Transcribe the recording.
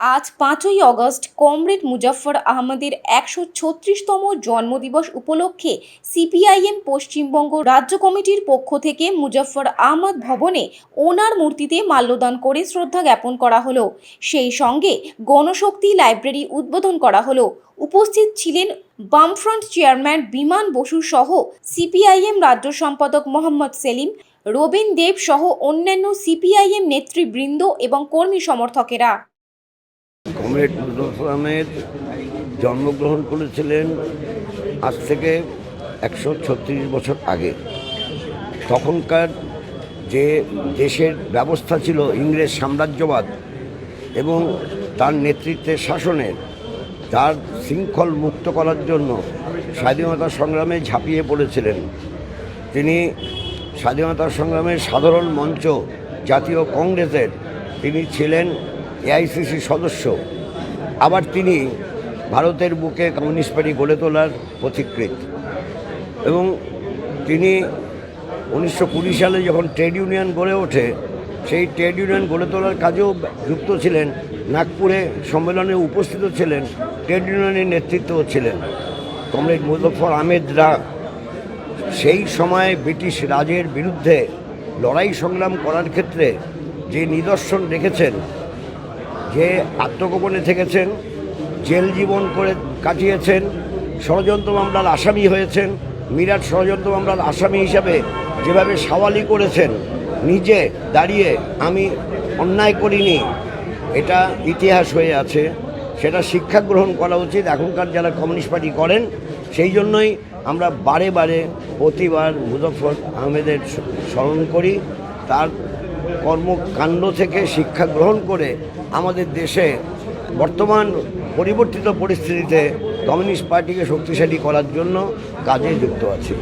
আজ পাঁচই August comrade Muzaffar আহমদের একশো ছত্রিশতম জন্মদিবস উপলক্ষে সিপিআইএম পশ্চিমবঙ্গ রাজ্য কমিটির পক্ষ থেকে মুজফ্ফর আহমদ ভবনে ওনার মূর্তিতে মাল্যদান করে শ্রদ্ধা জ্ঞাপন করা হলো। সেই সঙ্গে গণশক্তি লাইব্রেরি উদ্বোধন করা হলো। উপস্থিত ছিলেন বামফ্রন্ট চেয়ারম্যান বিমান বসু সহ সিপিআইএম রাজ্য সম্পাদক মোহাম্মদ সেলিম, রবীন দেব সহ অন্যান্য সিপিআইএম নেতৃবৃন্দ এবং কর্মী সমর্থকেরা। কমরেড মুজফর আহমেদ জন্মগ্রহণ করেছিলেন আজ থেকে একশো ছত্রিশ বছর আগে। তখনকার যে দেশের ব্যবস্থা ছিল ইংরেজ সাম্রাজ্যবাদ এবং তার নেতৃত্বে শাসনের, তার শৃঙ্খল মুক্ত করার জন্য স্বাধীনতা সংগ্রামে ঝাঁপিয়ে পড়েছিলেন। তিনি স্বাধীনতা সংগ্রামের সাধারণ মঞ্চ জাতীয় কংগ্রেসের তিনি ছিলেন এআইসিসি সদস্য। আবার তিনি ভারতের বুকে কমিউনিস্ট পার্টি গড়ে তোলার পথিকৃৎ। এবং তিনি উনিশশো কুড়ি সালে যখন ট্রেড ইউনিয়ন গড়ে ওঠে, সেই ট্রেড ইউনিয়ন গড়ে তোলার কাজেও যুক্ত ছিলেন, নাগপুরে সম্মেলনে উপস্থিত ছিলেন, ট্রেড ইউনিয়নের নেতৃত্ব ছিলেন। কমরেড মুজফর আহমেদরা সেই সময় ব্রিটিশ রাজের বিরুদ্ধে লড়াই সংগ্রাম করার ক্ষেত্রে যে নিদর্শন রেখেছেন যে আত্মগোপনে থেকেছেন, জেল জীবন করে কাটিয়েছেন, ষড়যন্ত্র মামলার আসামি হয়েছেন, মিরাট ষড়যন্ত্র মামলার আসামি হিসাবে যেভাবে সাওয়ালি করেছেন, নিজে দাঁড়িয়ে আমি অন্যায় করিনি, এটা ইতিহাস হয়ে আছে, সেটা শিক্ষা গ্রহণ করা উচিত, এখনকার যারা কমিউনিস্ট পার্টি করেন, সেই জন্যই আমরা বারে বারে প্রতিবার মুজফর আহমেদের স্মরণ করি, তার কর্মকাণ্ড থেকে শিক্ষা গ্রহণ করে আমাদের দেশে বর্তমান পরিবর্তিত পরিস্থিতিতে কমিউনিস্ট পার্টিকে শক্তিশালী করার জন্য কাজে যুক্ত আছি।